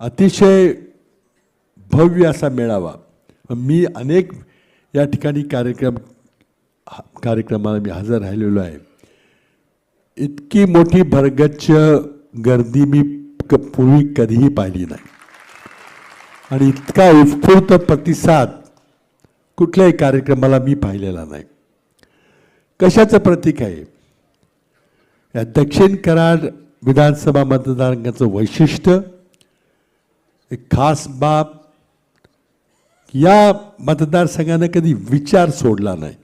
अतिशय भव्य असा मेळावा. मी अनेक या ठिकाणी कार्यक्रम कार्यक्रमाला मी हजर राहिलेलो आहे. इतकी मोठी भरगच्च गर्दी मी क पूर्वी कधीही पाहिली नाही. आणि इतका उत्स्फूर्त प्रतिसाद कुठल्याही कार्यक्रमाला मी पाहिलेला नाही. कशाचं प्रतीक आहे? या दक्षिण कराड विधानसभा मतदारांचं वैशिष्ट्य एक खास बाब या मतदारसंघानं कधी विचार सोडला नाही.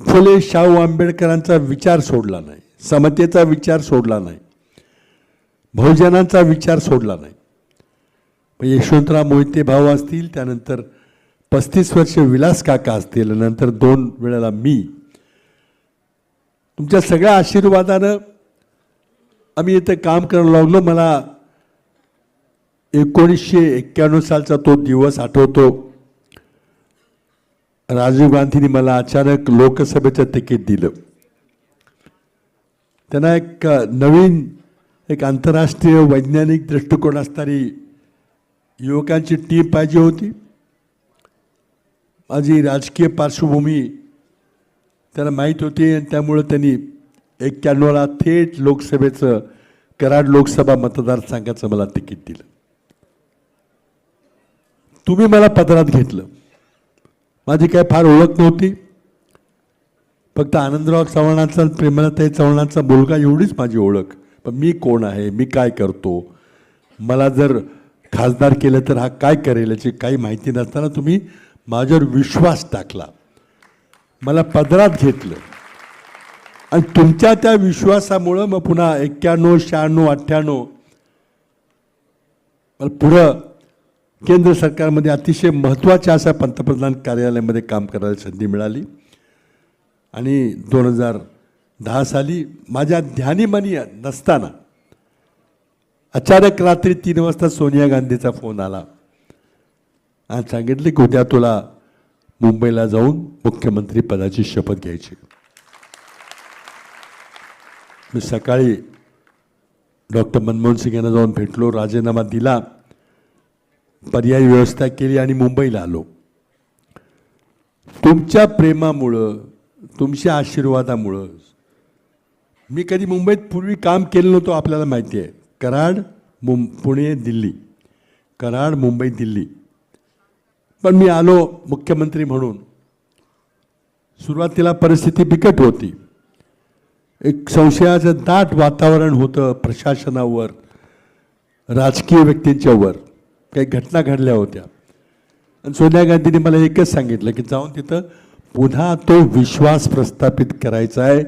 फुले शाहू आंबेडकरांचा विचार सोडला नाही. समतेचा विचार सोडला नाही. बहुजनांचा विचार सोडला नाही. मग यशवंतराव मोहिते भाऊ असतील त्यानंतर पस्तीस वर्ष विलास काका असतील नंतर दोन वेळेला मी. तुमच्या सगळ्या आशीर्वादानं आम्ही इथं काम करायला लागलो. मला एकोणीसशे एक्क्याण्णव सालचा तो दिवस आठवतो. राजीव गांधींनी मला अचानक लोकसभेचं तिकीट दिलं. त्यांना एक नवीन एक आंतरराष्ट्रीय वैज्ञानिक दृष्टिकोन असणारी युवकांची टीम पाहिजे होती. माझी राजकीय पार्श्वभूमी त्यांना माहीत होती आणि त्यामुळं त्यांनी एक्क्याण्णवला थेट लोकसभेचं कराड लोकसभा मतदारसंघाचं मला तिकीट दिलं. तुम्ही मला पदरात घेतलं. माझी काय फार ओळख नव्हती. फक्त आनंदराव चव्हाणांचा प्रेमलताई चव्हाणांचा मुलगा एवढीच माझी ओळख. पण मी कोण आहे? मी काय करतो? मला जर खासदार केलं तर हा काय करेल याची काही माहिती नसताना तुम्ही माझ्यावर विश्वास टाकला. मला पदरात घेतलं. आणि तुमच्या त्या विश्वासामुळं मग पुन्हा एक्क्याण्णव शहाण्णव अठ्ठ्याण्णव मला पुढं केंद्र सरकारमध्ये अतिशय महत्त्वाच्या अशा पंतप्रधान कार्यालयामध्ये काम करायला संधी मिळाली. आणि दोन हजार दहा साली माझ्या ध्यानीमनी नसताना अचानक रात्री तीन वाजता सोनिया गांधीचा फोन आला. आणि सांगितले की उद्या तुला मुंबईला जाऊन मुख्यमंत्री पदाची शपथ घ्यायची. मी सकाळी डॉक्टर मनमोहन सिंग यांना जाऊन भेटलो राजीनामा दिला. पर्यायी व्यवस्था केली आणि मुंबईला आलो. तुमच्या प्रेमामुळं तुमच्या आशीर्वादामुळं मी कधी मुंबईत पूर्वी काम केलं नव्हतं आपल्याला माहिती आहे. कराड मुं पुणे दिल्ली. कराड मुंबई दिल्ली. पण मी आलो मुख्यमंत्री म्हणून. सुरुवातीला परिस्थिती बिकट होती. एक संशयाचं दाट वातावरण होतं प्रशासनावर राजकीय व्यक्तींच्यावर. काही घटना घडल्या होत्या. आणि सोनिया गांधींनी मला एकच सांगितलं की जाऊन तिथं पुन्हा तो विश्वास प्रस्थापित करायचा आहे.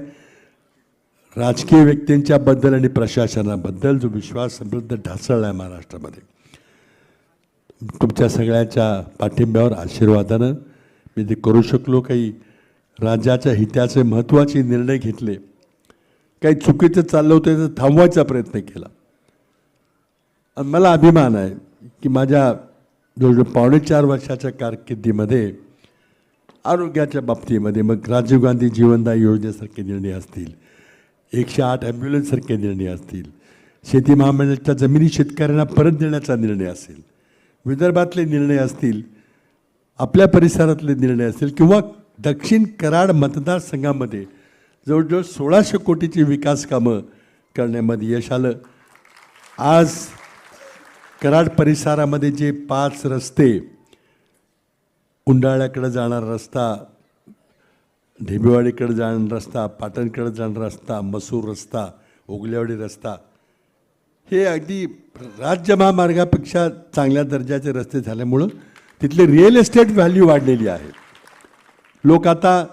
राजकीय व्यक्तींच्याबद्दल आणि प्रशासनाबद्दल जो विश्वास समृद्ध ढासळला आहे महाराष्ट्रामध्ये. तुमच्या सगळ्याच्या पाठिंब्यावर आशीर्वादानं मी ते करू शकलो. काही राज्याच्या हिताचे महत्त्वाचे निर्णय घेतले. काही चुकीचं चाललं होतं तर थांबवायचा प्रयत्न केला. आणि मला अभिमान आहे. की माझ्या जवळजवळ पावणे चार वर्षाच्या कारकिर्दीमध्ये आरोग्याच्या बाबतीमध्ये मग राजीव गांधी जीवनदायी योजनेसारखे निर्णय असतील एकशे आठ ॲम्ब्युलन्ससारखे निर्णय असतील शेती महामंडळाच्या जमिनी शेतकऱ्यांना परत देण्याचा निर्णय असेल विदर्भातले निर्णय असतील आपल्या परिसरातले निर्णय असतील किंवा दक्षिण कराड मतदारसंघामध्ये जवळजवळ सोळाशे कोटीची विकास कामं करण्यामध्ये यश आलं. आज कराड परिसरामध्ये जे पाच रस्ते उंडाळ्याकडे जाणारा रस्ता ढेबेवाडीकडे जाणारा रस्ता पाटणकडे जाणारा रस्ता मसूर रस्ता ओगलेवाडी रस्ता हे अगदी राज्य महामार्गापेक्षा चांगल्या दर्जाचे रस्ते झाल्यामुळं तिथले रिअल एस्टेट व्हॅल्यू वाढलेली आहे. लोक आता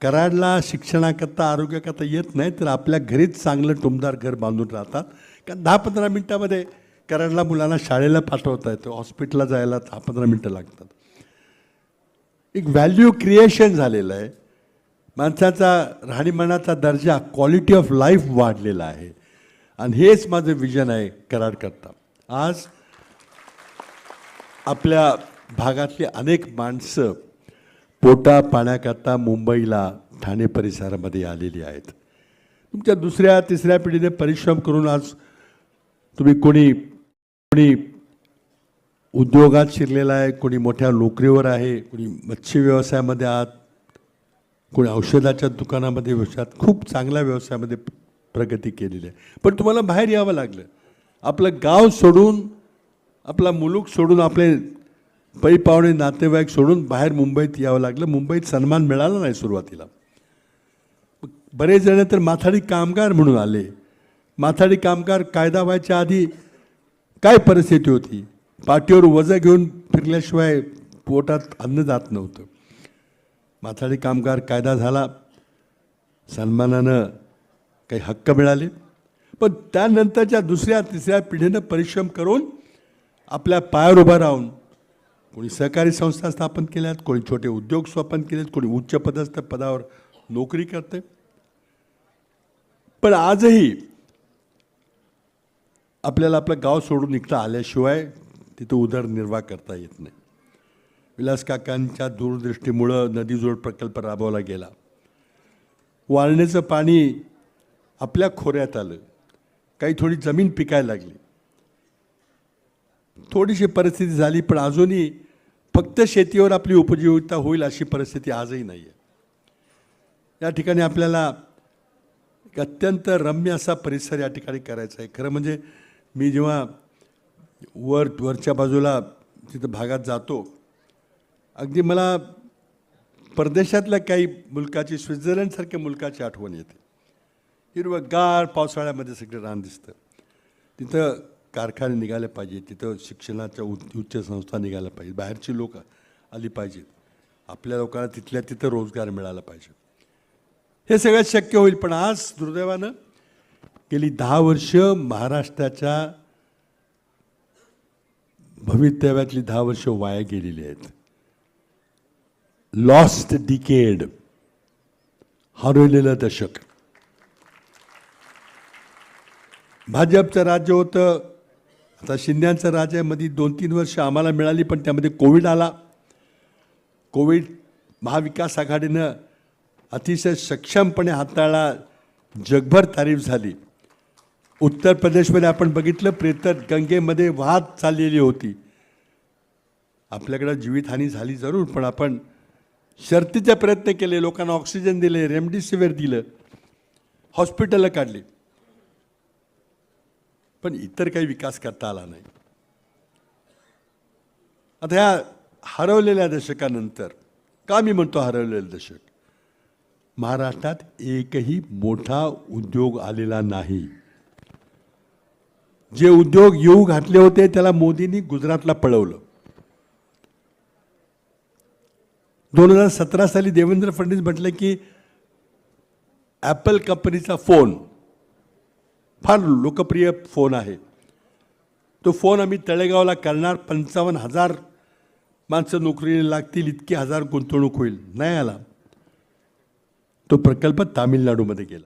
कराडला शिक्षणाकरता आरोग्याकरता येत नाही तर आपल्या घरीच चांगलं टुमदार घर बांधून राहतात. कारण दहा पंधरा मिनटामध्ये कराडला मुलांना शाळेला पाठवता येतं हॉस्पिटलला जायला दहा पंधरा मिनटं लागतात. एक व्हॅल्यू क्रिएशन झालेलं आहे. माणसाचा राहणीमानाचा दर्जा क्वालिटी ऑफ लाईफ वाढलेला आहे. आणि हेच माझं विजन आहे कराडकरता. आज आपल्या भागातली अनेक माणसं पोटा पाण्याकरता मुंबईला ठाणे परिसरामध्ये आलेली आहेत. तुमच्या दुसऱ्या तिसऱ्या पिढीने परिश्रम करून आज तुम्ही कोणी कोणी उद्योगात शिरलेला आहे कोणी मोठ्या नोकरीवर आहे कोणी मच्छी व्यवसायामध्ये आहात कोणी औषधाच्या दुकानामध्ये व्यवसायात खूप चांगल्या व्यवसायामध्ये प्रगती केलेली आहे. पण तुम्हाला बाहेर यावं लागलं. आपलं गाव सोडून आपला मुलूक सोडून आपले पै पाहुणे नातेवाईक सोडून बाहेर मुंबईत यावं लागलं. मुंबईत सन्मान मिळाला नाही सुरुवातीला. बरेच जण तर माथाडी कामगार म्हणून आले. माथाडी कामगार कायदा व्हायच्या आधी काय परिस्थिती होती? पाठीवर वजं घेऊन फिरल्याशिवाय पोटात अन्न जात नव्हतं. माथाडी कामगार कायदा झाला. सन्मानानं काही हक्क मिळाले. पण त्यानंतरच्या दुसऱ्या तिसऱ्या पिढीनं परिश्रम करून आपल्या पायावर उभा राहून कोणी सहकारी संस्था स्थापन केल्यात कोणी छोटे उद्योग स्थापन केलेत कोणी उच्च पदस्थ पदावर नोकरी करते पण आजही आपल्याला आपलं गाव सोडून निघता आल्याशिवाय तिथं उदरनिर्वाह करता येत नाही. विलास काकांच्या दूरदृष्टीमुळं नदीजोड प्रकल्प राबवला गेला. वाळण्याचं पाणी आपल्या खोऱ्यात आलं. काही थोडी जमीन पिकायला लागली. थोडीशी परिस्थिती झाली पण अजूनही फक्त शेतीवर आपली उपजीविका होईल अशी परिस्थिती आजही नाही आहे या ठिकाणी आपल्याला अत्यंत रम्य असा परिसर या ठिकाणी करायचा आहे. खरं म्हणजे मी जेव्हा वर वरच्या बाजूला तिथं भागात जातो अगदी मला परदेशातल्या काही मुलकाची स्वित्झर्लंडसारख्या मुलकाची आठवण येते. हिरवंगार पावसाळ्यामध्ये सगळं रान दिसतं. तिथं कारखाने निघाले पाहिजे तिथं शिक्षणाच्या उच्च उच्च संस्था निघाल्या पाहिजेत बाहेरची लोक आली पाहिजेत. आपल्या लोकांना तिथल्या तिथं रोजगार मिळाला पाहिजे. हे सगळं शक्य होईल पण आज दुर्दैवानं गेली दहा वर्ष महाराष्ट्राच्या भवितव्यातली दहा वर्ष वाया गेलेली आहेत. लॉस्ट डिकेड हरवलेलं दशक. भाजपचं राज्य होतं. आता शिंद्यांचं राज्यमध्ये दोन तीन वर्ष आम्हाला मिळाली पण त्यामध्ये कोविड आला. कोविड महाविकास आघाडीनं अतिशय सक्षमपणे हाताळला. जगभर तारीफ झाली. उत्तर प्रदेशमध्ये आपण बघितलं प्रेतर गंगेमध्ये वाहत चाललेली होती. आपल्याकडं जीवितहानी झाली जरूर पण आपण शर्तीचे प्रयत्न केले लोकांना ऑक्सिजन दिले रेमडेसिवीर दिलं हॉस्पिटलला काढले. पण इतर काही विकास करता आला नाही. आता ह्या हरवलेल्या दशकानंतर का मी म्हणतो हरवलेलं दशक? महाराष्ट्रात एकही मोठा उद्योग आलेला नाही. जे उद्योग येऊ घातले होते त्याला मोदींनी गुजरातला पळवलं. दोन हजार सतरा साली देवेंद्र फडणवीस म्हटले की ॲपल कंपनीचा फोन फार लोकप्रिय फोन आहे. तो फोन आम्ही तळेगावला करणार पंचावन्न हजार माणसं नोकरीला लागतील इतकी हजार गुंतवणूक होईल. नाही आला. तो प्रकल्प तामिळनाडूमध्ये गेला.